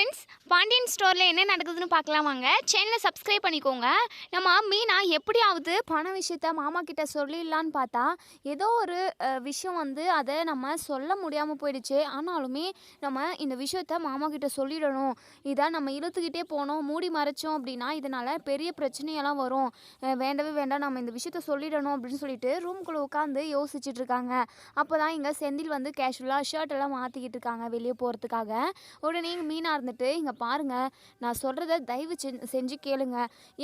friends Pandian ஸ்டோரில் என்ன நடக்குதுன்னு பார்க்கலாம் வாங்க. சேனலை சப்ஸ்கிரைப் பண்ணிக்கோங்க. நம்ம மீனா எப்படியாவது பண விஷயத்த மாமா கிட்ட சொல்லிடலான்னு பார்த்தா ஏதோ ஒரு விஷயம் வந்து அதை நம்ம சொல்ல முடியாமல் போயிடுச்சு. ஆனாலுமே நம்ம இந்த விஷயத்த மாமா கிட்ட சொல்லிடணும். இதை நம்ம இழுத்துக்கிட்டே போனோம் மூடி மறைச்சோம் அப்படின்னா இதனால் பெரிய பிரச்சனையெல்லாம் வரும். வேண்டவே வேண்டாம் நம்ம இந்த விஷயத்த சொல்லிடணும் அப்படின்னு சொல்லிட்டு ரூம்குள்ளே உட்காந்து யோசிச்சுட்டு இருக்காங்க. அப்போ தான் இங்கே செந்தில் வந்து கேஷுவலாக ஷர்ட் எல்லாம் மாற்றிக்கிட்டு இருக்காங்க வெளியே போகிறதுக்காக உடனே இங்கே மீனாக இருந்துட்டு இங்கே பாருங்கள் நான் சொல்கிறத தயவு செஞ்சு கேளுங்க.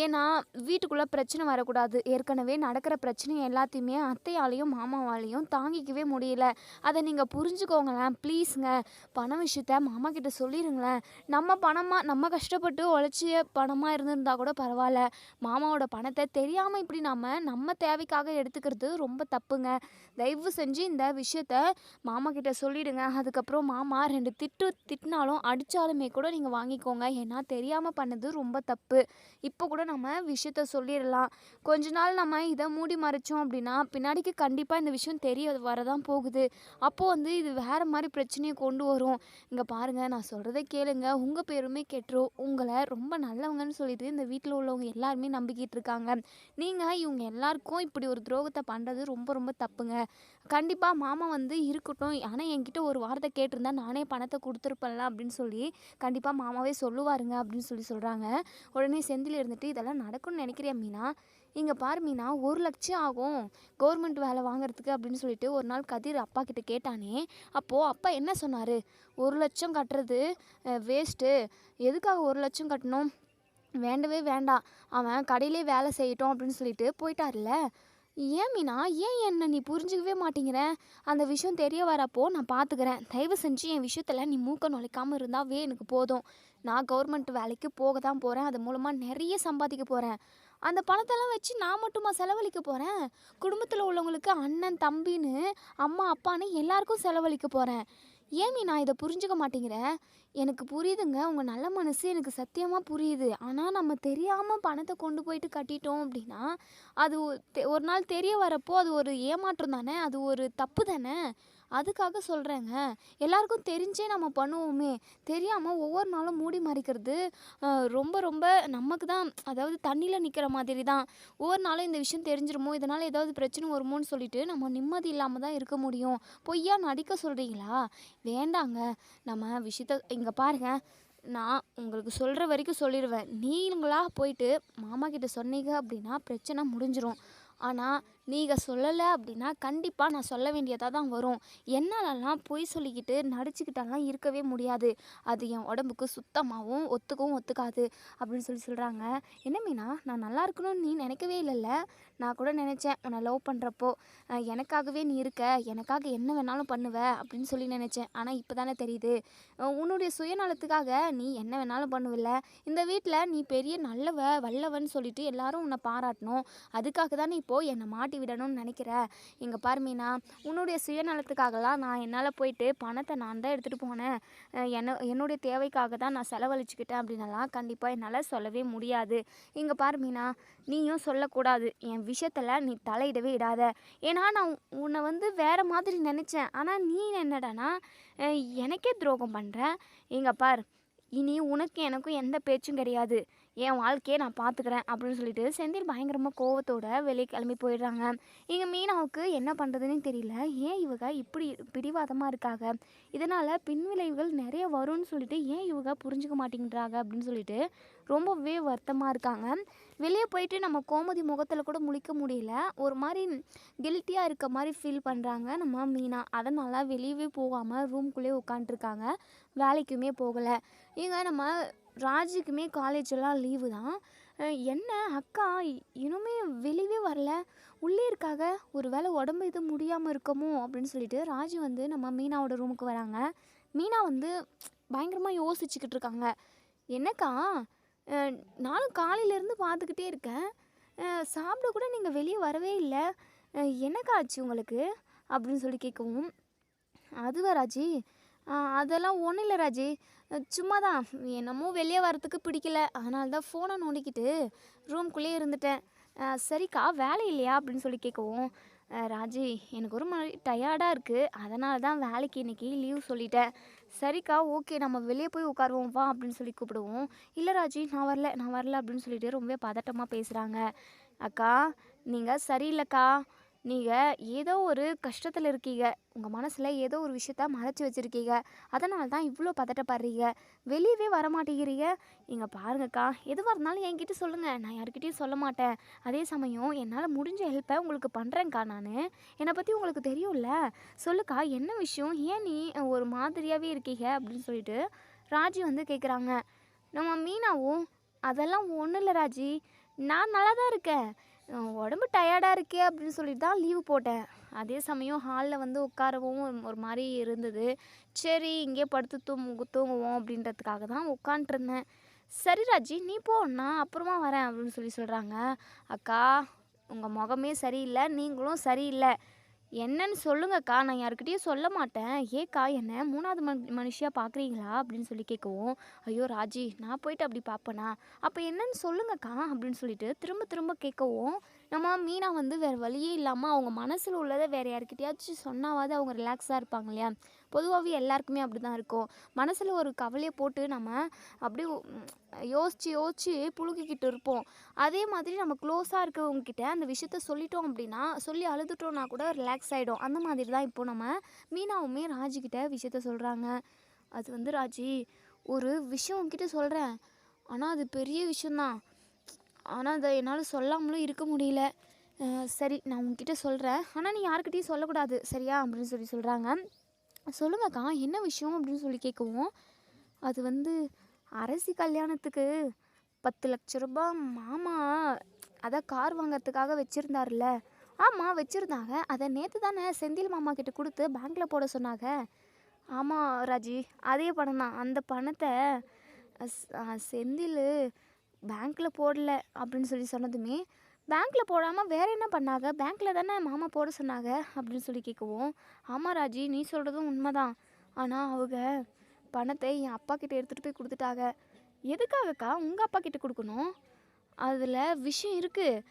ஏன்னா வீட்டுக்குள்ளே பிரச்சனை வரக்கூடாது. ஏற்கனவே நடக்கிற பிரச்சனை எல்லாத்தையுமே அத்தையாலையும் மாமாவாலையும் தாங்கிக்கவே முடியல. அதை நீங்கள் புரிஞ்சுக்கோங்களேன். ப்ளீஸுங்க. பண விஷயத்த மாமா கிட்ட சொல்லிடுங்களேன் நம்ம பணமாக நம்ம கஷ்டப்பட்டு உழைச்சிய பணமாக இருந்திருந்தா கூட பரவாயில்ல. மாமாவோட பணத்தை தெரியாமல் இப்படி நாம் நம்ம தேவைக்காக எடுத்துக்கிறது ரொம்ப தப்புங்க. தயவு செஞ்சு இந்த விஷயத்த மாமா கிட்ட சொல்லிடுங்க. அதுக்கப்புறம் மாமா ரெண்டு திட்டு திட்டினாலும் அடித்தாலுமே கூட நீங்கள் வாங்கிக்கோங்க. ஏன்னா தெரியாமல் பண்ணது ரொம்ப தப்பு. இப்போ கூட நம்ம விஷயத்த சொல்லிடலாம். கொஞ்ச நாள் நம்ம இதை மூடி மறைச்சோம் அப்படின்னா பின்னாடிக்கு கண்டிப்பாக இந்த விஷயம் தெரிய வரதான் போகுது. அப்போது வந்து இது வேறு மாதிரி பிரச்சனையை கொண்டு வரும். இங்கே பாருங்கள் நான் சொல்கிறத கேளுங்க. உங்கள் பேருமே கெட்டுரும் உங்களை ரொம்ப நல்லவங்கன்னு சொல்லிட்டு இந்த வீட்டில் உள்ளவங்க எல்லாருமே நம்பிக்கிட்டு இருக்காங்க. நீங்கள் இவங்க எல்லாருக்கும் இப்படி ஒரு துரோகத்தை பண்ணுறது ரொம்ப ரொம்ப தப்புங்க. கண்டிப்பாக மாமா வந்து இருக்கட்டும். ஆனால் என்கிட்ட ஒரு வார்த்தை கேட்டிருந்தா நானே பணத்தை கொடுத்துருப்பேன்ல அப்படின்னு சொல்லி கண்டிப்பாக மாமாவே சொல்லுவாருங்க அப்படின்னு சொல்லி சொல்கிறாங்க உடனே செந்தில் இருந்துட்டு இதெல்லாம் நடக்கும்னு நினைக்கிறேன் மீனா? இங்கே பாரு மீனா ஒரு லட்சம் ஆகும். கவர்மெண்ட் வேலை வாங்குறதுக்கு அப்படின்னு சொல்லிட்டு ஒரு நாள் கதிர் அப்பா கிட்ட கேட்டானே அப்போது அப்பா என்ன சொன்னார்? ஒரு லட்சம் கட்டுறது வேஸ்ட்டு எதுக்காக ஒரு லட்சம் கட்டணும்? வேண்டவே வேண்டாம். அவன் கடையிலே வேலை செய்யட்டும் அப்படின்னு சொல்லிட்டு போயிட்டார்ல ஏன் மீனா? ஏன் என்ன நீ புரிஞ்சுக்கவே மாட்டேங்கிற? அந்த விஷயம் தெரிய வரப்போ நான் பார்த்துக்கிறேன் தயவு செஞ்சு என் விஷயத்தில் நீ மூக்க நுழைக்காமல் இருந்தாவே எனக்கு போதும். நான் கவர்மெண்ட் வேலைக்கு போக தான் போகிறேன் அது மூலமாக நிறைய சம்பாதிக்க போகிறேன் அந்த பணத்தெல்லாம் வச்சு நான் மட்டுமா செலவழிக்க போகிறேன் குடும்பத்தில் உள்ளவங்களுக்கு அண்ணன் தம்பின்னு அம்மா அப்பான்னு எல்லாருக்கும் செலவழிக்க போகிறேன் ஏமி நான் இதை புரிஞ்சுக்க மாட்டேங்கிறேன் எனக்கு புரியுதுங்க. உங்கள் நல்ல மனசு எனக்கு சத்தியமாக புரியுது. ஆனால் நம்ம தெரியாமல் பணத்தை கொண்டு போயிட்டு கட்டிட்டோம் அப்படின்னா அது ஒ- ஒரு நாள் தெரிய வரப்போ அது ஒரு ஏமாற்றம் தானே? அது ஒரு தப்பு தானே? அதுக்காக சொல்கிறேங்க எல்லாருக்கும் தெரிஞ்சே நம்ம பண்ணுவோமே. தெரியாமல் ஒவ்வொரு நாளும் மூடி மறைக்கிறது ரொம்ப ரொம்ப நமக்கு தான் அதாவது தண்ணியில் நிற்கிற மாதிரி தான் ஒவ்வொரு நாளும் இந்த விஷயம் தெரிஞ்சிருமோ? இதனால் ஏதாவது பிரச்சனை வருமோன்னு சொல்லிட்டு நம்ம நிம்மதி இல்லாமல் தான் இருக்க முடியும். பொய்யா நடிக்க சொல்கிறீங்களா வேண்டாங்க. நம்ம விஷயத்த இங்கே பாருங்க. நான் உங்களுக்கு சொல்கிற வரைக்கும் சொல்லிடுவேன் நீங்களாக போயிட்டு மாமா கிட்ட சொன்னீங்க அப்படின்னா பிரச்சனை முடிஞ்சிடும் ஆனால் நீங்கள் சொல்லலை அப்படின்னா கண்டிப்பாக நான் சொல்ல வேண்டியதாக தான் வரும். என்னாலலாம் பொய் சொல்லிக்கிட்டு நடிச்சுக்கிட்டாலாம் இருக்கவே முடியாது. அது என் உடம்புக்கு சுத்தமாகவும் ஒத்துக்கவும் ஒத்துக்காது அப்படின்னு சொல்லி சொல்கிறாங்க என்ன மீனா நான் நல்லா இருக்கணும்னு நீ நினைக்கவே இல்லைல்ல? நான் கூட நினச்சேன் உன்னை லவ் பண்ணுறப்போ எனக்காகவே நீ இருக்க. எனக்காக என்ன வேணாலும் பண்ணுவ அப்படின்னு சொல்லி நினச்சேன். ஆனால் இப்போ தானே தெரியுது உன்னுடைய சுயநலத்துக்காக நீ என்ன வேணாலும் பண்ணுவில்ல. இந்த வீட்டில் நீ பெரிய நல்லவ வல்லவன்னு சொல்லிட்டு எல்லாரும் உன்னை பாராட்டணும். அதுக்காக தானே இப்போது என்னை மாட்டி விடணும்னு நினைக்கிற? இங்கே பாரு மீனா உன்னுடைய சுயநலத்துக்காகலாம் நான் என்னால் போயிட்டு பணத்தை நான் தான் எடுத்துகிட்டு போனேன். என்ன என்னுடைய தேவைக்காக தான் நான் செலவழிச்சுக்கிட்டேன் அப்படின்னலாம் கண்டிப்பாக என்னால் சொல்லவே முடியாது. இங்கே பாரு மீனா நீயும் சொல்லக்கூடாது. என் விஷயத்தில் நீ தலையிடவே இடாத. ஏன்னா நான் உன்னை வந்து வேறு மாதிரி நினச்சேன். ஆனால் நீ என்னடானா எனக்கே துரோகம் பண்ணுற இங்கே பார் இனி உனக்கு எனக்கும் எந்த பேச்சும் கிடையாது. என் வாழ்க்கையை நான் பார்த்துக்கிறேன் அப்படின்னு சொல்லிட்டு செந்தில் பயங்கரமாக கோவத்தோட வெளியே கிளம்பி போயிடுறாங்க. இங்கே மீனாவுக்கு என்ன பண்ணுறதுன்னு தெரியல. ஏன் இவங்க இப்படி பிடிவாதமாக இருக்காங்க இதனால் பின்விளைவுகள் நிறைய வரும்னு சொல்லிட்டு ஏன் இவங்க புரிஞ்சுக்க மாட்டேங்கிறாங்க அப்படின்னு சொல்லிட்டு ரொம்பவே வருத்தமாக இருக்காங்க. வெளியே போயிட்டு நம்ம கோமதி முகத்தில் கூட முழிக்க முடியல. ஒரு மாதிரி கில்ட்டியாக இருக்க மாதிரி ஃபீல் பண்ணுறாங்க நம்ம மீனா. அதனால் வெளியவே போகாமல் ரூம்குள்ளேயே உட்காந்துருக்காங்க வேலைக்குமே போகலை. இங்கே நம்ம ராஜுக்குமே காலேஜ் எல்லாம் லீவு தான். என்ன அக்கா இன்னுமே வெளியவே வரல. உள்ளே இருக்காக ஒரு வேளை உடம்பு இது முடியாமல் இருக்கமோ அப்படின்னு சொல்லிட்டு ராஜு வந்து நம்ம மீனாவோட ரூமுக்கு வராங்க. மீனா வந்து பயங்கரமாக யோசிச்சுக்கிட்டு இருக்காங்க. என்னக்கா நானும் காலையிலேருந்து பார்த்துக்கிட்டே இருக்கேன். சாப்பிட கூட நீங்கள் வெளியே வரவே இல்லை. என்னக்கா ஆச்சு உங்களுக்கு? அப்படின்னு சொல்லி கேட்கவும் அதுவா ராஜி? அதெல்லாம் ஒன்றும் இல்லை ராஜி. சும்மா தான் என்னமோ வெளியே வரத்துக்கு பிடிக்கல. அதனால தான் ஃபோனை நோண்டிக்கிட்டு ரூம்குள்ளேயே இருந்துட்டேன். சரிக்கா வேலை இல்லையா? அப்படின்னு சொல்லி கேட்கவும் ராஜி எனக்கு ஒரு மாதிரி டயர்டாக இருக்குது அதனால தான் வேலைக்கு இன்னைக்கு லீவ் சொல்லிட்டேன். சரிக்கா ஓகே நம்ம வெளியே போய் உட்காருவோம் வா அப்படின்னு சொல்லி கூப்பிடுவோம் இல்லை ராஜி நான் வரல நான் வரல அப்படின்னு சொல்லிட்டு ரொம்ப பதட்டமாக பேசுகிறாங்க அக்கா நீங்கள் சரியில்லைக்கா. நீங்கள் ஏதோ ஒரு கஷ்டத்தில் இருக்கீங்க. உங்கள் மனசில் ஏதோ ஒரு விஷயத்த மறைச்சி வச்சுருக்கீங்க. அதனால தான் இவ்வளோ பதட்டப்படுறீங்க. வெளியவே வர மாட்டேங்கிறீங்க இங்கே பாருங்கக்கா எதுவாக இருந்தாலும் என்கிட்ட சொல்லுங்கள் நான் யாருக்கிட்டேயும் சொல்ல மாட்டேன். அதே சமயம் என்னால் முடிஞ்ச ஹெல்ப்பை உங்களுக்கு பண்ணுறேன்க்கா நான். என்னை பற்றி உங்களுக்கு தெரியும்ல? சொல்லுக்கா என்ன விஷயம்? ஏன் நீ ஒரு மாதிரியாகவே இருக்கீங்க? அப்படின்னு சொல்லிட்டு ராஜி வந்து கேட்குறாங்க நம்ம மீனாவும் அதெல்லாம் ஒன்றும் இல்லை ராஜி. நான் நல்லா தான் இருக்கேன். உடம்பு டயர்டாக இருக்கே அப்படின்னு சொல்லிட்டு தான் லீவு போட்டேன். அதே சமயம் ஹாலில் வந்து உட்காரவும் ஒரு மாதிரி இருந்தது. சரி இங்கே படுத்து தூங்கு தூங்குவோம் அப்படின்றதுக்காக தான் உட்காண்ட்ருந்தேன் சரி ராஜி நீ போ நான் அப்புறமா வரேன் அப்படின்னு சொல்லி சொல்கிறாங்க அக்கா உங்கள் முகமே சரியில்லை நீங்களும் சரியில்லை. என்னன்னு சொல்லுங்கக்கா நான் யாருக்கிட்டேயும் சொல்ல மாட்டேன். ஏக்கா என்ன மூணாவது மனு மனுஷியாக பார்க்குறீங்களா அப்படின்னு சொல்லி கேட்கவும் ஐயோ ராஜி நான் போயிட்டு அப்படி பார்ப்பேனா அப்போ என்னன்னு சொல்லுங்கக்கா அப்படின்னு சொல்லிட்டு திரும்ப திரும்ப கேட்கவும் நம்ம மீனா வந்து வேறு வழியே இல்லாமல் அவங்க மனசில் உள்ளதை வேறு யாருக்கிட்டையாச்சும் சொன்னாவது அவங்க ரிலாக்ஸாக இருப்பாங்க இல்லையா? பொதுவாகவே எல்லாருக்குமே அப்படி தான் இருக்கும். மனசில் ஒரு கவலையை போட்டு நம்ம அப்படியே யோசித்து யோசித்து புழுகிக்கிட்டு இருப்போம். அதே மாதிரி நம்ம க்ளோஸாக இருக்கிறவங்கக்கிட்ட அந்த விஷயத்த சொல்லிட்டோம் அப்படின்னா சொல்லி அழுதுட்டோம்னா கூட ரிலாக்ஸ் ஆகிடும் அந்த மாதிரி தான் இப்போ நம்ம மீனாவுமே ராஜிக்கிட்ட விஷயத்த சொல்கிறாங்க அது வந்து ராஜி ஒரு விஷயம் உங்ககிட்ட சொல்கிறேன் ஆனால் அது பெரிய விஷயந்தான் ஆனால் அதை என்னால் சொல்லாமலும் இருக்க முடியல. சரி நான் உங்ககிட்ட சொல்கிறேன் ஆனால் நீ யாருக்கிட்டையும் சொல்லக்கூடாது. சரியா? அப்படின்னு சொல்லி சொல்கிறாங்க சொல்லுங்கக்கா என்ன விஷயம் அப்படின்னு சொல்லி கேட்கவும் அது வந்து அரசி கல்யாணத்துக்கு பத்து லட்ச ரூபாய் மாமா அதான் கார் வாங்கிறதுக்காக வச்சுருந்தார்ல ஆமாம் வச்சுருந்தாங்க. அதை நேற்று தானே செந்தில் மாமா கிட்ட கொடுத்து பேங்க்கில் போட சொன்னாங்க. ஆமாம் ராஜி அதே பணம் தான். அந்த பணத்தை செந்தில் பேங்க்கில் போடல அப்படின்னு சொல்லி சொன்னதுமே பேங்க்கில் போடாமல் வேறு என்ன பண்ணாங்க? பேங்க்கில் தானே மாமா போட சொன்னாங்க? அப்படின்னு சொல்லி கேட்கவும் ஆமாம் ராஜி நீ சொல்கிறதும் உண்மைதான். ஆனால் அவங்க பணத்தை என் அப்பா கிட்டே எடுத்துகிட்டு போய் கொடுத்துட்டாங்க. எதுக்காகக்கா உங்கள் அப்பா கிட்டே கொடுக்கணும்? அதில் விஷயம் இருக்குது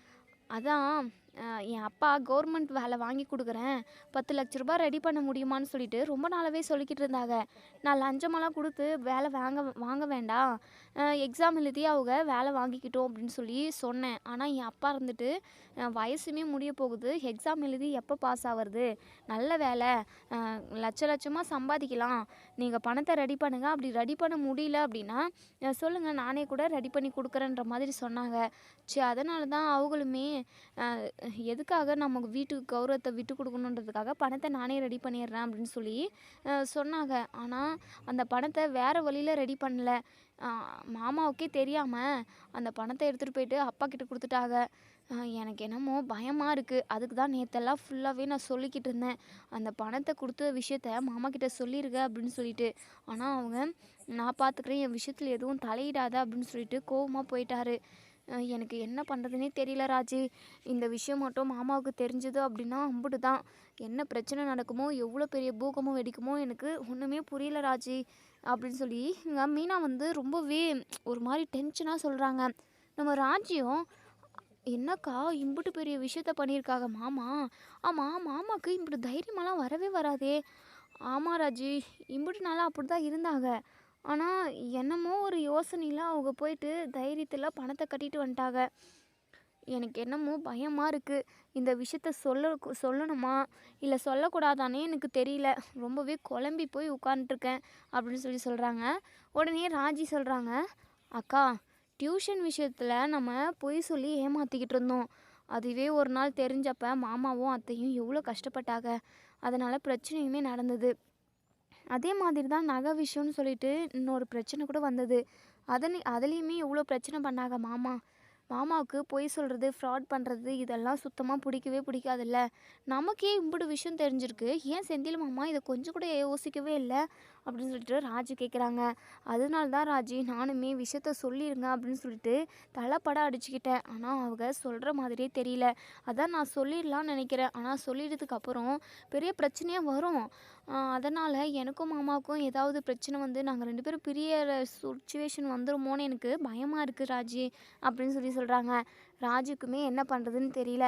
அதான் என் அப்பா கவர்மெண்ட் வேலை வாங்கி கொடுக்குறேன். பத்து லட்ச ரூபாய் ரெடி பண்ண முடியுமான்னு சொல்லிட்டு ரொம்ப நாளாகவே சொல்லிக்கிட்டு இருந்தாங்க. நான் லஞ்சமெல்லாம் கொடுத்து வேலை வாங்க வாங்க வேண்டாம். எக்ஸாம் எழுதி அவங்க வேலை வாங்கிக்கிட்டோம் அப்படின்னு சொல்லி சொன்னேன். ஆனால் என் அப்பா இருந்துட்டு வயசுமே முடிய போகுது. எக்ஸாம் எழுதி எப்போ பாஸ் ஆகிறது நல்ல வேலை. லட்ச லட்சமாக சம்பாதிக்கலாம். நீங்கள் பணத்தை ரெடி பண்ணுங்கள் அப்படி ரெடி பண்ண முடியல அப்படின்னா சொல்லுங்கள் நானே கூட ரெடி பண்ணி கொடுக்குறேன்ற மாதிரி சொன்னாங்க. சரி அதனால தான் அவங்களுமே எதுக்காக நம்ம வீட்டுக்கு கௌரவத்தை விட்டு கொடுக்கணுன்றதுக்காக பணத்தை நானே ரெடி பண்ணிடுறேன் அப்படின்னு சொல்லி சொன்னாங்க. ஆனால் அந்த பணத்தை வேறு வழியில் ரெடி பண்ணல. மாமாவுக்கே தெரியாமல் அந்த பணத்தை எடுத்துகிட்டு போயிட்டு அப்பா கிட்ட கொடுத்துட்டாங்க. எனக்கு என்னமோ பயமாக இருக்குது அதுக்கு தான் நேற்றெல்லாம் ஃபுல்லாகவே நான் சொல்லிக்கிட்டு இருந்தேன். அந்த பணத்தை கொடுத்த விஷயத்த மாமா கிட்ட சொல்லியிருக்க அப்படின்னு சொல்லிட்டு. ஆனால் அவங்க நான் பார்த்துக்கிறேன் என் விஷயத்தில் எதுவும் தலையிடாத அப்படின்னு சொல்லிட்டு கோவமாக போயிட்டாரு. எனக்கு என்ன பண்ணுறதுனே தெரியல ராஜி. இந்த விஷயம் மட்டும் மாமாவுக்கு தெரிஞ்சது அப்படின்னா அம்புட்டு தான் என்ன பிரச்சனை நடக்குமோ எவ்வளோ பெரிய பூகமும் வெடிக்குமோ எனக்கு ஒன்றுமே புரியல ராஜி அப்படின்னு சொல்லி இங்கே மீனா வந்து ரொம்பவே ஒரு மாதிரி டென்ஷனாக சொல்கிறாங்க நம்ம ராஜியும் என்னக்கா இம்புட்டு பெரிய விஷயத்த பண்ணியிருக்காங்க மாமா? ஆமாம் மாமாவுக்கு இம்புட்டு தைரியமெல்லாம் வரவே வராதே. ஆமாம் ராஜி இம்புட்டு நாளாக அப்படி தான் இருந்தாங்க. ஆனால் என்னமோ ஒரு யோசனையில் அவங்க போயிட்டு தைரியத்தில் பணத்தை கட்டிட்டு வந்துட்டாங்க. எனக்கு என்னமோ பயமாக இருக்குது இந்த விஷயத்த சொல்ல சொல்லணுமா? இல்லை சொல்லக்கூடாதானே எனக்கு தெரியல. ரொம்பவே குழம்பி போய் உட்காந்துட்ருக்கேன் அப்படின்னு சொல்லி சொல்கிறாங்க உடனே ராஜி சொல்கிறாங்க அக்கா டியூஷன் விஷயத்தில் நம்ம பொய் சொல்லி ஏமாற்றிக்கிட்டு இருந்தோம். அதுவே ஒரு நாள் தெரிஞ்சப்ப மாமாவும் அத்தையும் எவ்வளோ கஷ்டப்பட்டாங்க. அதனால் பிரச்சனையுமே நடந்தது. அதே மாதிரி தான் நகை விஷயம்னு சொல்லிட்டு இன்னொரு பிரச்சனை கூட வந்தது. அதனை அதுலேயுமே எவ்வளோ பிரச்சனை பண்ணாங்க மாமா. மாமாவுக்கு பொய் சொல்கிறது ஃப்ராட் பண்ணுறது இதெல்லாம் சுத்தமாக பிடிக்கவே பிடிக்காதுல்ல. நமக்கே இம்புடு விஷயம் தெரிஞ்சிருக்கு. ஏன் செந்தில் மாமா இதை கொஞ்சம் கூட யோசிக்கவே இல்லை? அப்படின்னு சொல்லிட்டு ராஜி கேட்குறாங்க அதனால தான் ராஜி நானுமே விஷயத்த சொல்லிடுங்க அப்படின்னு சொல்லிட்டு தலைப்படம் அடிச்சுக்கிட்டேன். ஆனால் அவங்க சொல்கிற மாதிரியே தெரியல. அதான் நான் சொல்லிடலாம்னு நினைக்கிறேன். ஆனால் சொல்லிடுறதுக்கு அப்புறம் பெரிய பிரச்சனையாக வரும். அதனால் எனக்கும் மாமாவுக்கும் ஏதாவது பிரச்சனை வந்து நாங்கள் ரெண்டு பேரும் பிரிய சுச்சுவேஷன் வந்துருமோன்னு எனக்கு பயமாக இருக்குது ராஜி அப்படின்னு சொல்லி சொல்கிறாங்க ராஜுக்குமே என்ன பண்ணுறதுன்னு தெரியல.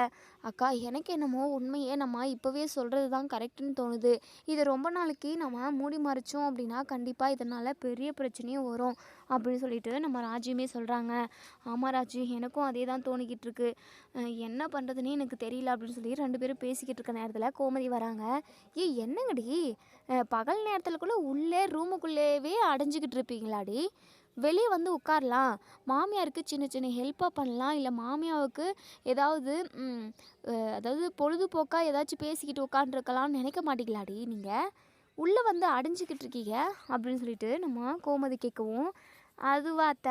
அக்கா எனக்கு என்னமோ உண்மையே நம்ம இப்போவே சொல்கிறது தான் கரெக்டுன்னு தோணுது. இது ரொம்ப நாளைக்கு நம்ம மூடி மறைச்சோம் அப்படின்னா கண்டிப்பாக இதனால் பெரிய பிரச்சனையும் வரும் அப்படின்னு சொல்லிட்டு நம்ம ராஜுமே சொல்கிறாங்க ஆமாம் ராஜு எனக்கும் அதே தான் தோணிக்கிட்டு இருக்கு. என்ன பண்ணுறதுனே எனக்கு தெரியல அப்படின்னு சொல்லி ரெண்டு பேரும் பேசிக்கிட்டு இருக்க நேரத்தில் கோமதி வராங்க. ஏ என்னங்கடி? பகல் நேரத்தில் கூட உள்ளே ரூமுக்குள்ளேவே அடைஞ்சிக்கிட்டு இருப்பீங்களாடி? வெளியே வந்து உட்காரலாம். மாமியாருக்கு சின்ன சின்ன ஹெல்ப்பாக பண்ணலாம். இல்லை மாமியாவுக்கு ஏதாவது அதாவது பொழுதுபோக்காக ஏதாச்சும் பேசிக்கிட்டு உட்காந்துருக்கலாம்னு நினைக்க மாட்டீங்களாடி நீங்கள் உள்ளே வந்து அடைஞ்சிக்கிட்டு இருக்கீங்க அப்படின்னு சொல்லிட்டு நம்ம கோமதி கேட்கவும் அதுவாத்த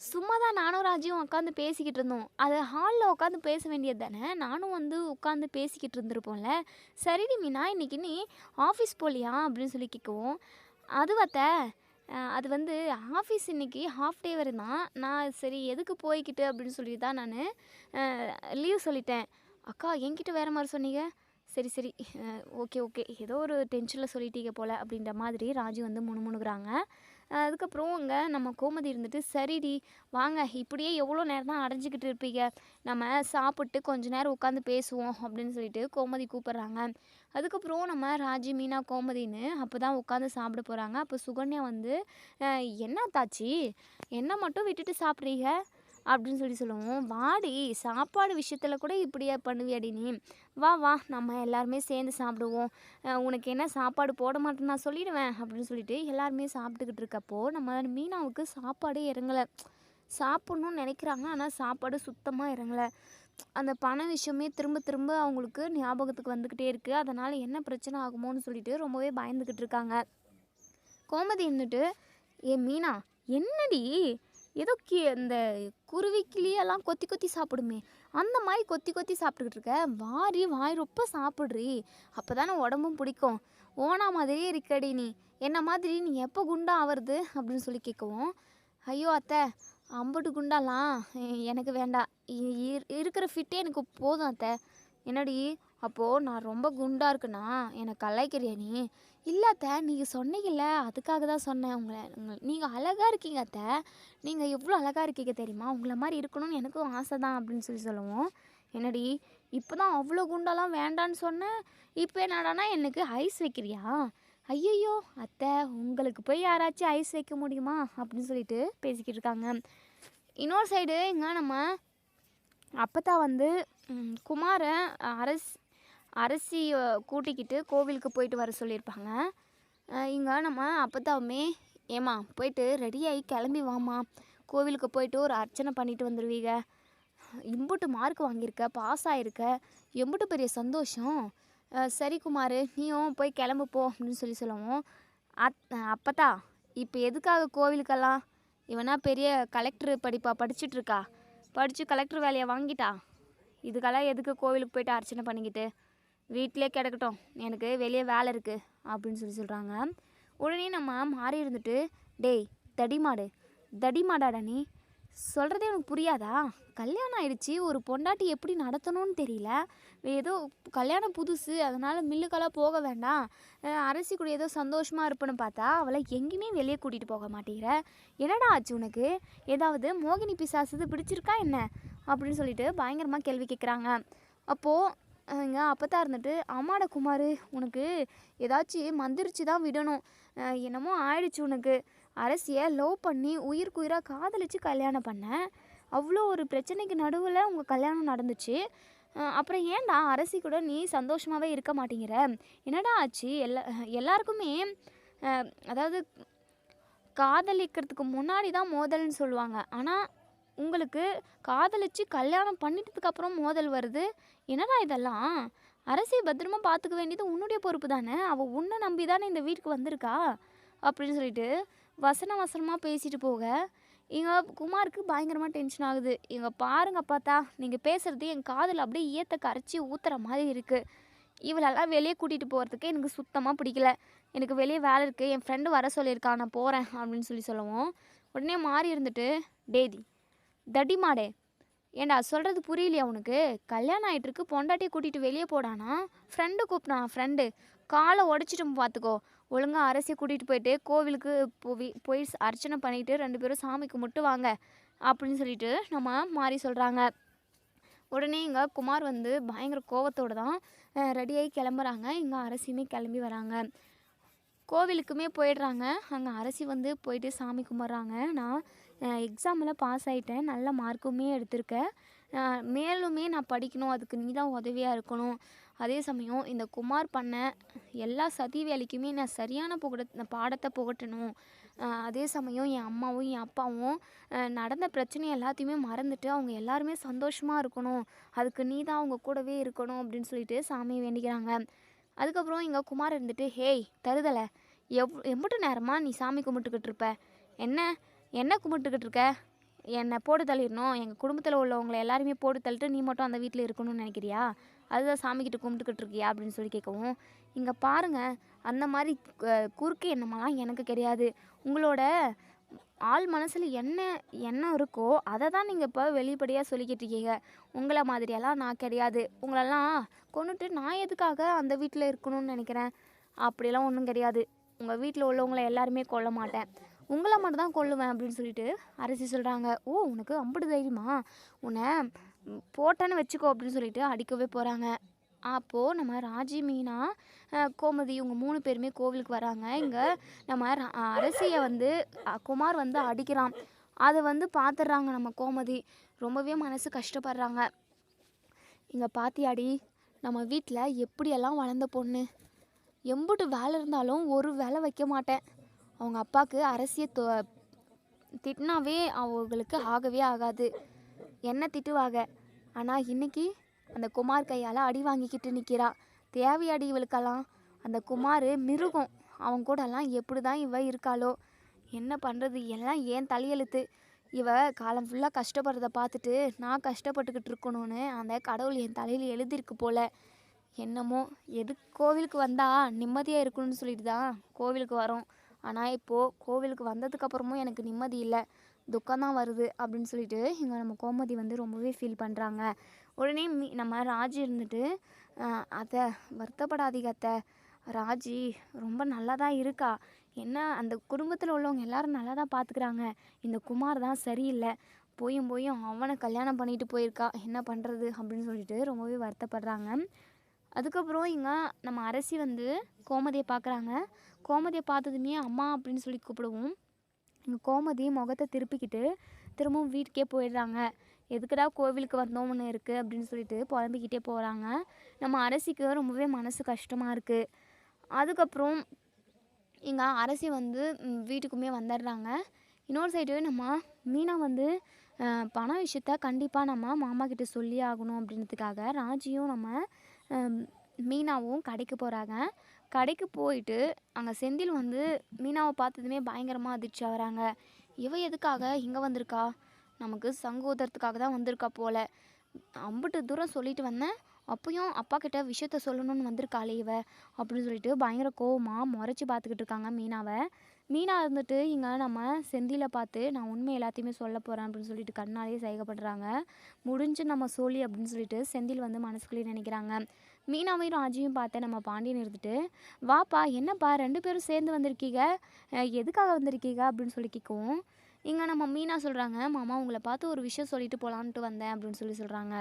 சும்மா தான் நானும் ராஜியும் உட்காந்து பேசிக்கிட்டு இருந்தோம். அது ஹாலில் உட்காந்து பேச வேண்டியது தானே? நானும் வந்து உட்காந்து பேசிக்கிட்டு இருந்திருப்போம்ல. சரிடி மீனா இன்னைக்கு நீ ஆஃபீஸ் போலியா அப்படின்னு சொல்லி கேட்கவும் அதுவாத்த அது வந்து ஆஃபீஸ் இன்னைக்கு ஹாஃப் டே தான். நான் சரி எதுக்கு போய்க்கிட்டு அப்படின்னு சொல்லி தான் நான் லீவ் சொல்லிட்டேன். அக்கா என்கிட்ட வேறு மாதிரி சொன்னீங்க. சரி சரி. ஓகே ஓகே ஏதோ ஒரு டென்ஷனில் சொல்லிட்டீங்க போல் அப்படின்ற மாதிரி ராஜு வந்து முணுமுணுகிறாங்க. அதுக்கப்புறம் அங்கே நம்ம கோமதி இருந்துட்டு சரிடி வாங்க. இப்படியே எவ்வளோ நேரம் தான் அடைஞ்சிக்கிட்டு இருப்பீங்க. நம்ம சாப்பிட்டு கொஞ்ச நேரம் உட்காந்து பேசுவோம் அப்படின்னு சொல்லிட்டு கோமதி கூப்பிட்றாங்க. அதுக்கப்புறம் நம்ம ராஜி மீனா கோமதின்னு அப்போ தான் உட்காந்து சாப்பிட போகிறாங்க அப்போ சுகன்யா வந்து என்ன தாச்சி? என்ன மட்டும் விட்டுட்டு சாப்பிட்றீங்க? அப்படின்னு சொல்லி சொல்லுவோம். வாடி சாப்பாடு விஷயத்தில் கூட இப்படியே பண்ணுவியாடி நீ? வா வா நம்ம எல்லாருமே சேர்ந்து சாப்பிடுவோம். உனக்கு என்ன சாப்பாடு போட மாட்டேன்னு நான் சொல்லிடுவேன் அப்படின்னு சொல்லிட்டு எல்லாருமே சாப்பிட்டுக்கிட்டு இருக்கப்போ நம்ம மீனாவுக்கு சாப்பாடே இறங்கலை. சாப்பிட்ணுன்னு நினைக்கிறாங்க ஆனால் சாப்பாடு சுத்தமாக இறங்கலை. அந்த பண விஷயமே திரும்ப திரும்ப அவங்களுக்கு ஞாபகத்துக்கு வந்துக்கிட்டே இருக்குது அதனால் என்ன பிரச்சனை ஆகுமோன்னு சொல்லிட்டு ரொம்பவே பயந்துக்கிட்டு இருக்காங்க. கோமதி இருந்துட்டு ஏ மீனா என்னடி? ஏதோ கி இந்த குருவி கிளியெல்லாம் கொத்தி கொத்தி சாப்பிடுமே. அந்த மாதிரி கொத்தி கொத்தி சாப்பிட்டுக்கிட்டு இருக்க. வாரி வாய் ரொம்ப சாப்பிட்றி. அப்போ தானே உடம்பும் பிடிக்கும். ஓனா மாதிரியே இருக்கடி நீ. என்ன மாதிரி? நீ எப்போ குண்டா ஆவறது? அப்படின்னு சொல்லி கேட்கவும் ஐயோ அத்தை அம்பட்டு குண்டாலாம் எனக்கு வேண்டாம். இ- இரு- இருக்கிற ஃபிட்டே எனக்கு போதும் அத்தை. என்னடி? அப்போது நான் ரொம்ப குண்டாக இருக்குன்னா என்னை கலாய்க்கிறியா நீ? இல்லை அத்தை நீங்கள் சொன்னீங்கல்ல அதுக்காக தான் சொன்னேன் உங்களை. உங்களை- நீங்கள் அழகாக இருக்கீங்க அத்தை. நீங்கள் எவ்வளோ அழகாக இருக்கீங்க தெரியுமா? உங்களை மாதிரி இருக்கணும்னு எனக்கும் ஆசை தான் அப்படின்னு சொல்லி சொல்லுவோம். என்னடி இப்போ தான் அவ்வளோ குண்டாலாம் வேண்டான்னு சொன்னேன் இப்போ என்னடானா எனக்கு ஐஸ் வைக்கிறியா? ஐயையோ அத்தை உங்களுக்கு போய் யாராச்சும் ஐஸ் வைக்க முடியுமா? அப்படின்னு சொல்லிட்டு பேசிக்கிட்டு இருக்காங்க. இன்னொரு சைடு இங்கே நம்ம அப்பத்தா வந்து குமாரை அரசு அரசி கூட்டிக்கிட்டு கோவிலுக்கு போயிட்டு வர சொல்லியிருப்பாங்க. இங்கே நம்ம அப்பத்தாவுமே ஏம்மா போயிட்டு ரெடியாகி கிளம்பி வாம்மா. கோவிலுக்கு போயிட்டு ஒரு அர்ச்சனை பண்ணிட்டு வந்துடுவீங்க இம்புட்டு மார்க் வாங்கியிருக்க பாஸ் ஆகிருக்க எம்புட்டு பெரிய சந்தோஷம். சரி குமார் நீயும் போய் கிளம்பு போ அப்படின்னு சொல்லி சொல்லுவோம். அத் அப்பத்தா இப்போ எதுக்காக கோவிலுக்கெல்லாம்? இவனா பெரிய கலெக்டர் படிப்பா படிச்சுட்ருக்கா. படித்து கலெக்டர் வேலையை வாங்கிட்டா. இதுக்கெல்லாம் எதுக்கு கோவிலுக்கு போயிட்டு அர்ச்சனை பண்ணிக்கிட்டு? வீட்டிலே கிடக்கட்டும். எனக்கு வெளியே வேலை இருக்குது அப்படின்னு சொல்லி சொல்கிறாங்க உடனே நம்ம மாறி இருந்துட்டு டேய் தடிமாடு தடிமாடாடா நீ? சொல்கிறதே உனக்கு புரியாதா? கல்யாணம் ஆயிடுச்சு ஒரு பொண்டாட்டி எப்படி நடத்தணும்னு தெரியல. ஏதோ கல்யாணம் புதுசு அதனால் மில்லுக்கெல்லாம் போக வேண்டாம். அரசி கூட ஏதோ சந்தோஷமாக இருப்பேன்னு பார்த்தா அவளை எங்கேயுமே வெளியே கூட்டிகிட்டு போக மாட்டேங்கிற. என்னடா ஆச்சு உனக்கு? ஏதாவது மோகினி பிசாசு பிடிச்சிருக்கா என்ன? அப்படின்னு சொல்லிட்டு பயங்கரமாக கேள்வி கேட்குறாங்க அப்போது இங்கே அப்போ தான் இருந்துட்டு அம்மாட குமார் உனக்கு ஏதாச்சும் மந்திரிச்சு தான் விடணும். என்னமோ ஆயிடுச்சு உனக்கு. அரசியை லவ் பண்ணி உயிர்க்குயிராக காதலிச்சு கல்யாணம் பண்ணேன் அவ்வளோ ஒரு பிரச்சனைக்கு நடுவில் உங்கள் கல்யாணம் நடந்துச்சு. அப்புறம் ஏன்டா அரசி கூட நீ சந்தோஷமாகவே இருக்க மாட்டேங்கிற? என்னடா ஆச்சு? எல்லா எல்லாருக்குமே அதாவது காதலிக்கிறதுக்கு முன்னாடி தான் மோதல்னு சொல்லுவாங்க. ஆனால் உங்களுக்கு காதலிச்சு கல்யாணம் பண்ணிட்டதுக்கு அப்புறம் மோதல் வருது? என்னடா இதெல்லாம்? அரசியை பத்திரமா பார்த்துக்க வேண்டியது உன்னுடைய பொறுப்பு தானே? அவள் உன்னை நம்பி தானே இந்த வீட்டுக்கு வந்திருக்கா? அப்படின்னு சொல்லிட்டு வசன வசனமாக பேசிட்டு போக. எங்கள் குமாருக்கு பயங்கரமாக டென்ஷன் ஆகுது. இங்கே பாருங்க பார்த்தா நீங்கள் பேசுகிறது என் காதில் அப்படியே ஈயத்தை கரைச்சி ஊற்றுற மாதிரி இருக்குது இவளெல்லாம் வெளியே கூட்டிகிட்டு போகிறதுக்கு எனக்கு சுத்தமாக பிடிக்கல. எனக்கு வெளியே வேலை இருக்குது என் ஃப்ரெண்டு வர சொல்லியிருக்கா நான் போகிறேன் அப்படின்னு சொல்லி சொல்லுவோம். உடனே மாறி இருந்துட்டு டேதி தடிமாடே. ஏண்டா சொல்கிறது புரியலையா உனக்கு? கல்யாணம் ஆகிட்டுருக்கு பொண்டாட்டியை கூட்டிகிட்டு வெளியே போடானா? ஃப்ரெண்டு கூப்பிட்டான் ஃப்ரெண்டு காலை உடச்சிட்டு பார்த்துக்கோ ஒழுங்கா அரசியை கூட்டிகிட்டு போயிட்டு கோவிலுக்கு போய் போய் அர்ச்சனை பண்ணிட்டு ரெண்டு பேரும் சாமி கும்பிட்டு வாங்க அப்படின்னு சொல்லிட்டு நம்ம மாறி சொல்கிறாங்க உடனே இங்கே குமார் வந்து பயங்கர கோவத்தோடு தான் ரெடியாகி கிளம்புறாங்க. இங்கே அரசியுமே கிளம்பி வராங்க. கோவிலுக்குமே போயிடுறாங்க. அங்கே அரசி வந்து போயிட்டு சாமி கும்பிட்றாங்க. நான் எக்ஸாமில் பாஸ் ஆகிட்டேன் நல்ல மார்க்குமே எடுத்திருக்கேன். மேலுமே நான் படிக்கணும். அதுக்கு நீ தான் உதவியாக இருக்கணும். அதே சமயம் இந்த குமார் பண்ண எல்லா சதி வேலைக்குமே நான் சரியான புகட பாடத்தை புகட்டணும். அதே சமயம் என் அம்மாவும் என் அப்பாவும் நடந்த பிரச்சனை எல்லாத்தையுமே மறந்துட்டு அவங்க எல்லாருமே சந்தோஷமாக இருக்கணும். அதுக்கு நீ தான் அவங்க கூடவே இருக்கணும் அப்படின்னு சொல்லிட்டு சாமியை வேண்டிக்கிறாங்க. அதுக்கப்புறம் இங்கே குமார் இருந்துட்டு ஹேய் தருதலை. எவ் எம்பிட்டு நேரமாக நீ சாமி கும்பிட்டுக்கிட்டு இருப்ப? என்ன? என்ன கும்பிட்டுக்கிட்டு இருக்க? என்னை போட்டு தள்ளிடணும். எங்கள் குடும்பத்தில் உள்ளவங்களை எல்லாருமே போட்டு தள்ளிட்டு நீ மட்டும் அந்த வீட்டில் இருக்கணும்னு நினைக்கிறியா? அதுதான் சாமிக்கிட்ட கும்பிட்டுக்கிட்டு இருக்கியா? அப்படின்னு சொல்லி கேட்கவும் இங்கே பாருங்கள் அந்த மாதிரி குறுக்கு எண்ணமெல்லாம் எனக்கு கிடையாது. உங்களோட ஆள் மனசில் என்ன எண்ணம் இருக்கோ அதை தான் நீங்கள் இப்போ வெளிப்படையாக சொல்லிக்கிட்டு இருக்கீங்க. உங்களை மாதிரியெல்லாம் நான் கிடையாது. உங்களெல்லாம் கொண்டுட்டு நான் எதுக்காக அந்த வீட்டில் இருக்கணும்னு நினைக்கிறேன்? அப்படிலாம் ஒன்றும் கிடையாது. உங்கள் வீட்டில் உள்ளவங்களை எல்லாருமே கொல்ல மாட்டேன். உங்களை மட்டும் தான் கொல்லுவேன் அப்படின்னு சொல்லிட்டு அரசி சொல்கிறாங்க ஓ உனக்கு அம்புட்டு தைரியமா? உன்னை போட்டேன்னு வச்சுக்கோ அப்படின்னு சொல்லிட்டு அடிக்கவே போகிறாங்க அப்போது நம்ம ராஜி மீனா கோமதி இவங்க மூணு பேருமே கோவிலுக்கு வராங்க. இங்கே நம்ம அரசியை வந்து குமார் வந்து அடிக்கிறான். அதை வந்து பார்த்துட்றாங்க நம்ம கோமதி. ரொம்பவே மனசு கஷ்டப்படுறாங்க. இங்கே பாத்தியாடி நம்ம வீட்டில் எப்படியெல்லாம் வளர்ந்த பொண்ணு? எம்புட்டு வேலை இருந்தாலும் ஒரு வேலை வைக்க மாட்டேன். அவங்க அப்பாவுக்கு அரசியை தொ திட்டினாவே அவங்களுக்கு ஆகவே ஆகாது. என்ன திட்டுவாங்க? ஆனால் இன்னைக்கு அந்த குமார் கையால் அடி வாங்கிக்கிட்டு நிற்கிறா தேவையாடி இவளுக்கெல்லாம் அந்த குமார் மிருகம். அவன் கூடலாம் எப்படி தான் இவ இருக்காளோ? என்ன பண்ணுறது எல்லாம் ஏன் தலையெழுத்து? இவ காலம் ஃபுல்லாக கஷ்டப்படுறத பார்த்துட்டு நான் கஷ்டப்பட்டுக்கிட்டு இருக்கணும்னு அந்த கடவுள் என் தலையில் எழுதியிருக்கு போல். என்னமோ எது கோவிலுக்கு வந்தால் நிம்மதியாக இருக்கணும்னு சொல்லிட்டு தான் கோவிலுக்கு வரோம். ஆனால் இப்போது கோவிலுக்கு வந்ததுக்கப்புறமும் எனக்கு நிம்மதி இல்லை. துக்கம்தான் வருது அப்படின்னு சொல்லிட்டு இங்கே நம்ம கோமதி வந்து ரொம்பவே ஃபீல் பண்ணுறாங்க உடனே மீ நம்ம ராஜி இருந்துட்டு அத்தை வருத்தப்படாதீங்க அத்தை. ராஜி ரொம்ப நல்லா தான் இருக்கா. என்ன அந்த குடும்பத்தில் உள்ளவங்க எல்லாரும் நல்லா தான் பார்த்துக்கிறாங்க இந்த குமார் தான் சரியில்லை. போயும் போயும் அவனை கல்யாணம் பண்ணிட்டு போயிருக்கா. என்ன பண்ணுறது அப்படின்னு சொல்லிட்டு ரொம்பவே வருத்தப்படுறாங்க. அதுக்கப்புறம் இங்கே நம்ம அரசி வந்து கோமதியை பார்க்குறாங்க கோமதியை பார்த்ததுமே அம்மா அப்படின்னு சொல்லி கூப்பிடுவோம். எங்கள் கோமதி முகத்தை திருப்பிக்கிட்டு திரும்பவும் வீட்டுக்கே போயிடுறாங்க. எதுக்குடா கோவிலுக்கு வந்தோம்னு இருக்குது அப்படின்னு சொல்லிட்டு புலம்பிக்கிட்டே போகிறாங்க நம்ம அரசிக்கு ரொம்பவே மனசு கஷ்டமாக இருக்குது அதுக்கப்புறம் இங்கே அரசி வந்து வீட்டுக்குமே வந்துடுறாங்க. இன்னொரு சைடு நம்ம மீனா வந்து பண விஷயத்த கண்டிப்பாக நம்ம மாமா கிட்ட சொல்லி ஆகணும் அப்படின்றதுக்காக ராஜியும் நம்ம மீனாவும் கடைக்கு போகிறாங்க கடைக்கு போயிட்டு அங்கே செந்தில் வந்து மீனாவை பார்த்ததுமே பயங்கரமாக அதிர்ச்சி ஆகிறாங்க. இவ எதுக்காக இங்கே வந்திருக்கா? நமக்கு சங்கோதரத்துக்காக தான் வந்திருக்கா போல. அம்பிட்டு தூரம் சொல்லிட்டு வந்தேன். அப்பயும் அப்பா கிட்ட விஷயத்த சொல்லணும்னு வந்திருக்காளே இவ அப்படின்னு சொல்லிட்டு பயங்கர கோவமாக முறைச்சி பார்த்துக்கிட்டு இருக்காங்க மீனாவை. மீனா இருந்துட்டு இங்கே நம்ம செந்தியில் பார்த்து நான் உண்மை எல்லாத்தையுமே சொல்ல போகிறேன் அப்படின்னு சொல்லிட்டு கண்ணாலேயே சைகைப்படுறாங்க முடிஞ்சு நம்ம சொல்லி அப்படின்னு சொல்லிட்டு செந்தில் வந்து மனசுக்குள்ளேயே நினைக்கிறாங்க. மீனாவையும் ராஜியும் பார்த்த நம்ம பாண்டியன் இருந்துட்டு வாப்பா என்னப்பா ரெண்டு பேரும் சேர்ந்து வந்திருக்கீங்க? எதுக்காக வந்திருக்கீங்க? அப்படின்னு சொல்லி கேட்கவும் இங்கே நம்ம மீனா சொல்கிறாங்க மாமா உங்களை பார்த்து ஒரு விஷயம் சொல்லிட்டு போகலான்ட்டு வந்தேன் அப்படின்னு சொல்லி சொல்கிறாங்க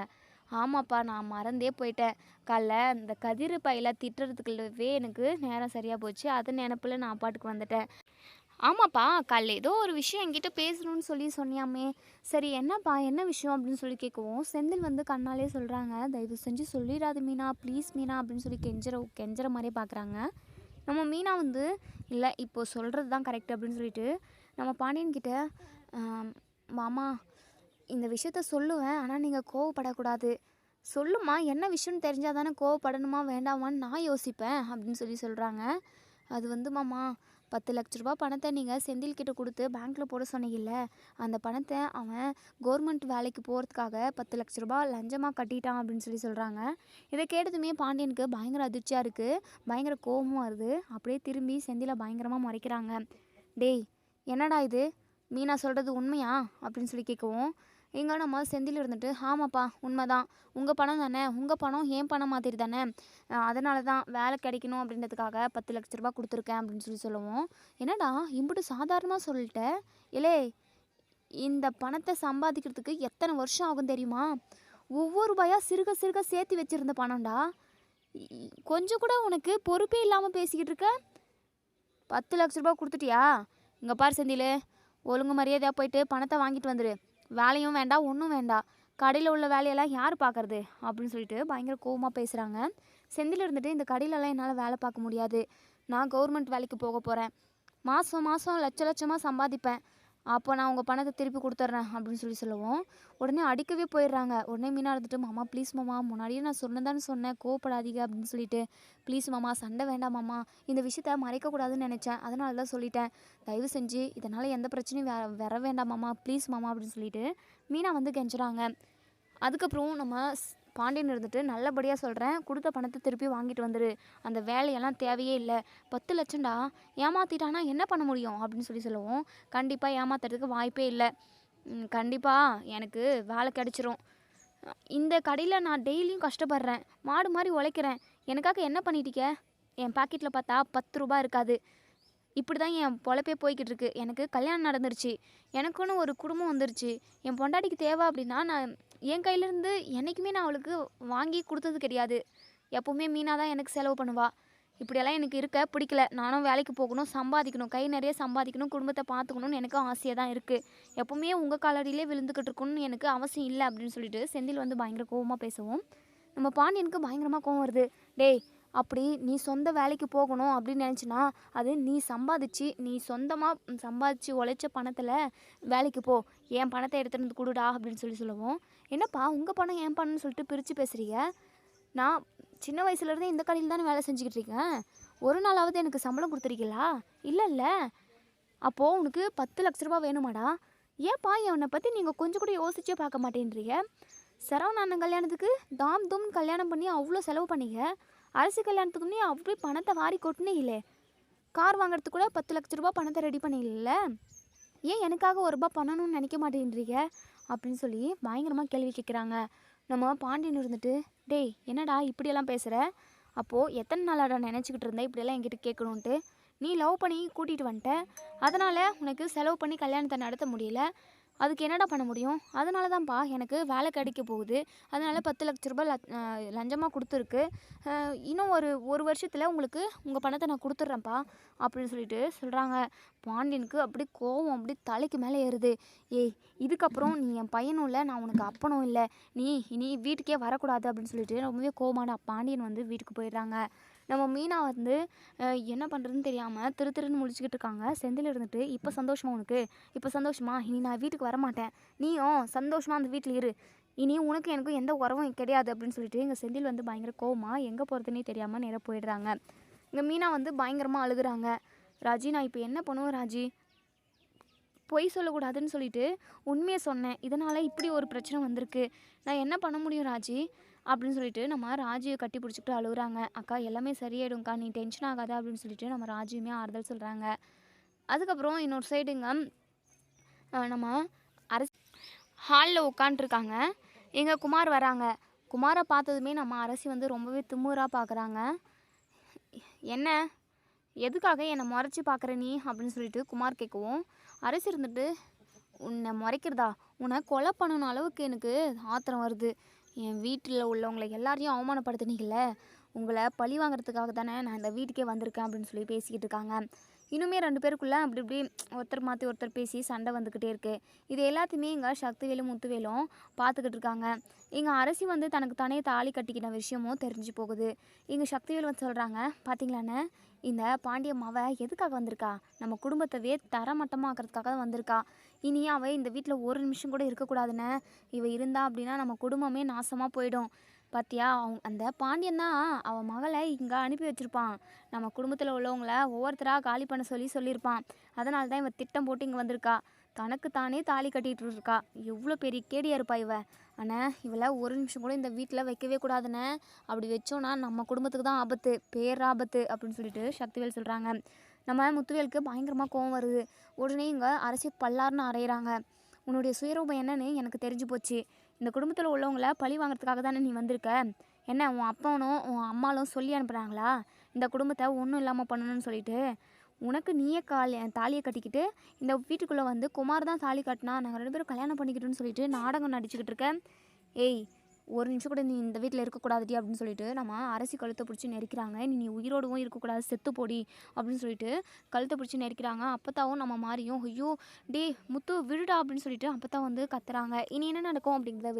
ஆமாப்பா நான் மறந்தே போயிட்டேன். காலைல இந்த கதிர் பையில திட்டுறதுக்குள்ளவே எனக்கு நேரம் சரியாக போச்சு. அது நினப்பில் நான் பாட்டுக்கு வந்துட்டேன். ஆமாப்பா காலைல ஏதோ ஒரு விஷயம் என்கிட்ட பேசணும்னு சொல்லி சொன்னியாமே. சரி என்னப்பா என்ன விஷயம் அப்படின்னு சொல்லி கேட்கவும் செந்தில் வந்து கண்ணாலே சொல்கிறாங்க தயவு செஞ்சு சொல்லிடாது மீனா ப்ளீஸ் மீனா அப்படின்னு சொல்லி கெஞ்சற கெஞ்சற மாதிரியே பார்க்குறாங்க நம்ம மீனா வந்து இல்லை இப்போ சொல்கிறது தான் கரெக்ட் அப்படின்னு சொல்லிட்டு நம்ம பாண்டியன்கிட்ட மாமா இந்த விஷயத்த சொல்லுவேன் ஆனால் நீங்கள் கோவப்படக்கூடாது. சொல்லுமா என்ன விஷயம்னு தெரிஞ்சால் தானே கோவப்படணுமா வேண்டாமான்னு நான் யோசிப்பேன் அப்படின்னு சொல்லி சொல்கிறாங்க அது வந்து மாமா பத்து லட்ச ரூபா பணத்தை நீங்கள் செந்தில் கிட்ட கொடுத்து பேங்க்கில் போட சொன்னீங்கல்ல அந்த பணத்தை அவன் கவர்மெண்ட் வேலைக்கு போகிறதுக்காக பத்து லட்ச ரூபா லஞ்சமாக கட்டிட்டான் அப்படின்னு சொல்லி சொல்கிறாங்க இதை கேட்டதுமே பாண்டியனுக்கு பயங்கர அதிர்ச்சியாக இருக்குது பயங்கர கோபமும் வருது. அப்படியே திரும்பி செந்தில பயங்கரமாக முறைக்கிறாங்க. டேய் என்னடா இது? மீனா சொல்கிறது உண்மையா? அப்படின்னு சொல்லி கேட்கவும் எங்கள் நம்ம செந்தில் இருந்துட்டு ஆமாப்பா உண்மைதான். உங்கள் பணம் தானே? உங்கள் பணம் ஏன் பணம் மாதிரி தானே? அதனால தான் வேலை கிடைக்கணும் அப்படின்றதுக்காக பத்து லட்ச ரூபா கொடுத்துருக்கேன் அப்படின்னு சொல்லி சொல்லுவோம். என்னடா இம்பிட்டு சாதாரணமாக சொல்லிட்ட? இலே இந்த பணத்தை சம்பாதிக்கிறதுக்கு எத்தனை வருஷம் ஆகும் தெரியுமா? ஒவ்வொரு ரூபாயாக சிறுக சிறுக சேர்த்து வச்சுருந்த பணம்டா. கொஞ்சம் கூட உனக்கு பொறுப்பே இல்லாமல் பேசிக்கிட்டு இருக்க? பத்து லட்ச ரூபாய் கொடுத்துட்டியா? இங்கே பார் செந்தில் ஒழுங்கு மரியாதையாக போயிட்டு பணத்தை வாங்கிட்டு வந்துடு வேலையும் வேண்டாம் ஒன்றும் வேண்டாம் கடையில் உள்ள வேலையெல்லாம் யார் பார்க்கறது அப்படின்னு சொல்லிட்டு பயங்கர கோவமாக பேசுகிறாங்க செந்தில் இருந்துட்டு இந்த கடையிலலாம் என்னால் வேலை பார்க்க முடியாது. நான் கவர்மெண்ட் வேலைக்கு போக போகிறேன் மாதம் மாதம் லட்ச லட்சமாக சம்பாதிப்பேன். அப்போ நான் உங்கள் பணத்தை திருப்பி கொடுத்துட்றேன் அப்படின்னு சொல்லி சொல்லுவோம். உடனே அடிக்கவே போயிடுறாங்க. உடனே மீனா இருந்துட்டு மாமா ப்ளீஸ் மாமா முன்னாடியே நான் சொன்னதானே சொன்னேன். கோவப்படாதீங்க அப்படின்னு சொல்லிட்டு ப்ளீஸ் மாமா சண்டை வேண்டாம் மாமா. இந்த விஷயத்த மறைக்கக்கூடாதுன்னு நினச்சேன். அதனால தான் சொல்லிட்டேன். தயவு செஞ்சு இதனால் எந்த பிரச்சனையும் வர வர வேண்டாம் மாமா. ப்ளீஸ் மாமா அப்படின்னு சொல்லிட்டு மீனா வந்து கெஞ்சுறாங்க. அதுக்கப்புறம் நம்ம ஸ்- பாண்டியன் இருந்துட்டு நல்லபடியாக சொல்கிறேன் கொடுத்த பணத்தை திருப்பி வாங்கிட்டு வந்துரு. அந்த வேலையெல்லாம் தேவையே இல்லை. பத்து லட்சம்டா. ஏமாத்திட்டானா என்ன பண்ண முடியும்? அப்படின்னு சொல்லி சொல்லுவோம். கண்டிப்பாக ஏமாத்துறதுக்கு வாய்ப்பே இல்லை. கண்டிப்பாக எனக்கு வேலை கிடச்சிரும். இந்த கடையில் நான் டெய்லியும் கஷ்டப்படுறேன். மாடு மாதிரி உழைக்கிறேன். எனக்காக என்ன பண்ணிட்டீங்க என் பாக்கெட்டில் பார்த்தா பத்து ரூபா இருக்காது. இப்படி தான் என் பொழப்பே போய்கிட்டு இருக்கு. எனக்கு கல்யாணம் நடந்துருச்சு. எனக்குன்னு ஒரு குடும்பம் வந்துருச்சு. என் பொண்டாட்டிக்கு தேவை அப்படின்னா நான் என் கையிலேருந்து என்றைக்குமே நான் அவளுக்கு வாங்கி கொடுத்தது கிடையாது. எப்போவுமே மீனா தான் எனக்கு செலவு பண்ணுவாள் இப்படியெல்லாம் எனக்கு இருக்க பிடிக்கல. நானும் வேலைக்கு போகணும் சம்பாதிக்கணும் கை நிறைய சம்பாதிக்கணும் குடும்பத்தை பார்த்துக்கணும்னு எனக்கும் ஆசையாக தான் இருக்குது எப்போவுமே உங்கள் காலடியிலே விழுந்துக்கிட்டு இருக்கணும்னு எனக்கு அவசியம் இல்லை அப்படின்னு சொல்லிட்டு செந்தில் வந்து பயங்கர கோவமாக பேசுவோம். நம்ம பாண்டியனுக்கு பயங்கரமாக கோவம் வருது. டேய் அப்படி நீ சொந்த வேலைக்கு போகணும் அப்படின்னு நினச்சினா அது நீ சம்பாதிச்சு நீ சொந்தமாக சம்பாதிச்சு உழைச்ச பணத்தில் வேலைக்கு போ. என் பணத்தை எடுத்துகிட்டு வந்து கொடுடா அப்படின்னு சொல்லி சொல்லுவோம். என்னப்பா உங்கள் பணம் என் பணம்னு சொல்லிட்டு பிரித்து பேசுகிறீங்க நான் சின்ன வயசுலேருந்தே இந்த கடையில் தானே வேலை செஞ்சுக்கிட்டு இருக்கேன். ஒரு நாளாவது எனக்கு சம்பளம் கொடுத்துருக்கீங்களா? இல்லை இல்லை அப்போது உனக்கு பத்து லட்ச ரூபா வேணுமாடா. ஏன்ப்பா என்னை பற்றி நீங்கள் கொஞ்சம் கூட யோசிச்சே பார்க்க மாட்டேன்றீங்க? சரவண அண்ணன் கல்யாணத்துக்கு தாம் தூம் கல்யாணம் பண்ணி அவ்வளோ செலவு பண்ணீங்க. அரசு கல்யாணத்துக்கு அப்படி அப்படியே பணத்தை வாரி கொட்டினீங்களே கார் வாங்குறதுக்கு கூட பத்து லட்ச ரூபா பணத்தை ரெடி பண்ணிடல ஏன் எனக்காக ஒரு ரூபா பண்ணணும்னு நினைக்க மாட்டேன்றீங்க? அப்படின்னு சொல்லி பயங்கரமாக கேள்வி கேட்குறாங்க நம்ம பாண்டியன் இருந்துட்டு டேய் என்னடா இப்படியெல்லாம் பேசுகிற அப்போது எத்தனை நாளாடா நினச்சிக்கிட்டு இருந்தேன் இப்படியெல்லாம் என்கிட்ட கேட்கணுன்ட்டு நீ லவ் பண்ணி கூட்டிகிட்டு வந்துட்ட அதனால் உனக்கு செலவு பண்ணி கல்யாணத்தை நடத்த முடியல. அதுக்கு என்னடா பண்ண முடியும்? அதனால தான்ப்பா எனக்கு வேலை கிடைக்க போகுது. அதனால் பத்து லட்ச ரூபாய் லஞ்சமாக கொடுத்துருக்கு. இன்னும் ஒரு ஒரு வருஷத்தில் உங்களுக்கு உங்கள் பணத்தை நான் கொடுத்துட்றேன்ப்பா அப்படின்னு சொல்லிட்டு சொல்கிறாங்க பாண்டியனுக்கு அப்படி கோவம் அப்படி தலைக்கு மேலே ஏறுது. ஏய் இதுக்கப்புறம் நீ என் பையனும் இல்லை நான் உனக்கு அப்பனும் இல்லை. நீ இனி வீட்டுக்கே வரக்கூடாது அப்படின்னு சொல்லிட்டு ரொம்பவே கோவமான பாண்டியன் வந்து வீட்டுக்கு போயிடுறாங்க. நம்ம மீனா வந்து என்ன பண்ணுறதுன்னு தெரியாமல் திரு திருன்னு முடிச்சுக்கிட்டு இருக்காங்க. செந்தில் இருந்துட்டு இப்போ சந்தோஷமா உனக்கு? இப்போ சந்தோஷமா? இனி நான் வீட்டுக்கு வரமாட்டேன் நீயும் சந்தோஷமாக அந்த வீட்டில் இரு. இனி உனக்கு எனக்கும் எந்த உறவும் கிடையாது அப்படின்னு சொல்லிட்டு எங்கள் செந்தில் வந்து பயங்கர கோவமாக எங்கே போகிறதுனே தெரியாமல் நேராக போயிடுறாங்க. இங்கே மீனா வந்து பயங்கரமாக அழுகுறாங்க. ராஜி நான் இப்போ என்ன பண்ணுவேன் ராஜி? பொய் சொல்லக்கூடாதுன்னு சொல்லிட்டு உண்மையை சொன்னேன். இதனால் இப்படி ஒரு பிரச்சனை வந்திருக்கு. நான் என்ன பண்ண முடியும் ராஜி? அப்படின்னு சொல்லிட்டு நம்ம ராஜியை கட்டி பிடிச்சிக்கிட்டு அழுகுறாங்க. அக்கா எல்லாமே சரியாயிடும்க்கா நீ டென்ஷன் ஆகாத அப்படின்னு சொல்லிட்டு நம்ம ராஜியுமே ஆறுதல் சொல்கிறாங்க அதுக்கப்புறம் இன்னொரு சைடுங்க நம்ம அரசு ஹாலில் உட்காண்ட்ருக்காங்க எங்கள் குமார் வராங்க. குமாரை பார்த்ததுமே நம்ம அரசி வந்து ரொம்பவே திமுறாக பார்க்குறாங்க என்ன? எதுக்காக என்னை முறைச்சி பார்க்குற நீ? அப்படின்னு சொல்லிட்டு குமார் கேட்கவும் அரசு இருந்துட்டு உன்னை முறைக்கிறதா? உன்னை கொலை பண்ணணும் அளவுக்கு எனக்கு ஆத்திரம் வருது. என் வீட்டில் உள்ளவங்களை எல்லாரையும் அவமானப்படுத்துனீங்கல்ல? உங்களை பழி வாங்குறதுக்காக தானே நான் இந்த வீட்டுக்கே வந்திருக்கேன் அப்படின்னு சொல்லி பேசிக்கிட்டு இருக்காங்க. இன்னுமே ரெண்டு பேருக்குள்ளே அப்படி இப்படி ஒருத்தர் மாற்றி ஒருத்தர் பேசி சண்டை வந்துக்கிட்டே இருக்குது இது எல்லாத்தையுமே இங்கே சக்திவேலும் முத்துவேலும் பார்த்துக்கிட்டு இருக்காங்க. இங்கே அரசி வந்து தனக்கு தானே தாலி கட்டிக்கிட்ட விஷயமும் தெரிஞ்சு போகுது. இங்கே சக்திவேல் வந்து சொல்கிறாங்க பார்த்தீங்களாண்ணே இந்த பாண்டியம்மாவை எதுக்காக வந்திருக்கா? நம்ம குடும்பத்தவே தரமட்டமாக்கிறதுக்காக தான் வந்திருக்கா. இனி அவள் இந்த வீட்டில் ஒரு நிமிஷம் கூட இருக்கக்கூடாதுன்னு இவள் இருந்தா அப்படின்னா நம்ம குடும்பமே நாசமாக போயிடும். பாத்தியா? அவங்க அந்த பாண்டியன் தான் அவன் மகளை இங்கே அனுப்பி வச்சுருப்பான். நம்ம குடும்பத்தில் உள்ளவங்கள ஒவ்வொருத்தராக காலி பண்ண சொல்லி சொல்லியிருப்பான். அதனால தான் இவன் திட்டம் போட்டு இங்கே வந்திருக்கா. தனக்கு தானே தாலி கட்டிகிட்டு இருக்கா எவ்வளோ பெரிய கேடியாக இருப்பா இவ. அண்ணா இவளை ஒரு நிமிஷம் கூட இந்த வீட்டில் வைக்கவே கூடாதுண்ணே. அப்படி வச்சோன்னா நம்ம குடும்பத்துக்கு தான் ஆபத்து பேராபத்து அப்படின்னு சொல்லிட்டு சக்திவேல் சொல்கிறாங்க நம்ம முத்துவேலுக்கு பயங்கரமாக கோவம் வருது. உடனே இங்கே அரசி பல்லார்னு அரைகிறாங்க உன்னுடைய சுயரூபம் என்னன்னு எனக்கு தெரிஞ்சு போச்சு. இந்த குடும்பத்தில் உள்ளவங்கள பழி வாங்குறதுக்காக தானே நீ வந்திருக்க? என்ன உன் அப்பனும் உன் அம்மாலும் சொல்லி அனுப்புகிறாங்களா இந்த குடும்பத்தை ஒன்றும் இல்லாமல் பண்ணணும்னு சொல்லிட்டு உனக்கு நீயே கால் தாலியை கட்டிக்கிட்டு இந்த வீட்டுக்குள்ளே வந்து குமார் தான் தாலி கட்டினா நாங்கள் ரெண்டு பேரும் கல்யாணம் பண்ணிக்கிட்டோன்னு சொல்லிட்டு நாடகம் நடிச்சுக்கிட்டு இருக்கேன். ஏய் ஒரு நிமிஷம் கூட நீ இந்த வீட்டில் இருக்கக்கூடாதுடி அப்படின்னு சொல்லிட்டு நம்ம அரசி கழுத்தை பிடிச்சி நெரிக்கிறாங்க. நீ நீ உயிரோடவும் இருக்கக்கூடாது செத்து போடி அப்படின்னு சொல்லிட்டு கழுத்தை பிடிச்சி நெரிக்கிறாங்க. அப்பத்தாவும் நம்ம மாறியும் ஐயோ டே முத்து விடுடா அப்படின்னு சொல்லிட்டு அப்பத்தான் வந்து கத்துறாங்க. இனி என்ன நடக்கும் அப்படிங்கிறத